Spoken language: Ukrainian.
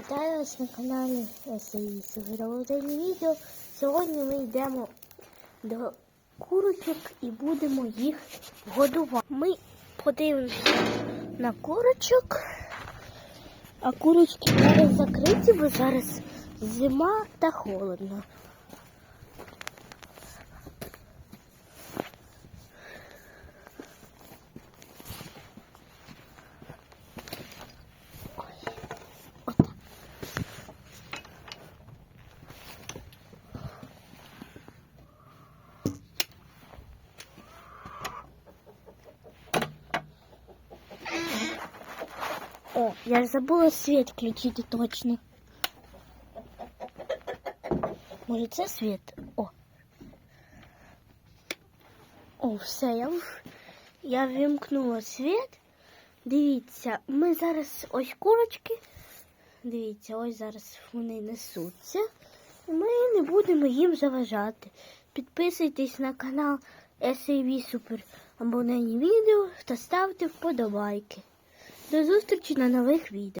Вітаю вас на каналі СІС Супероводені відео. Сьогодні ми йдемо до курочок і будемо їх годувати. Ми подивимося на курочок, а курочки зараз закриті, бо зараз зима та холодно. О, я забула світ включити точно. Може це світ? О. О, все, я, я вимкнула світ. Дивіться, ми зараз ось курочки. Дивіться, ось зараз вони несуться. Ми не будемо їм заважати. Підписуйтесь на канал SAV Super абонентні відео та ставте вподобайки. До зустрічі на нових відео.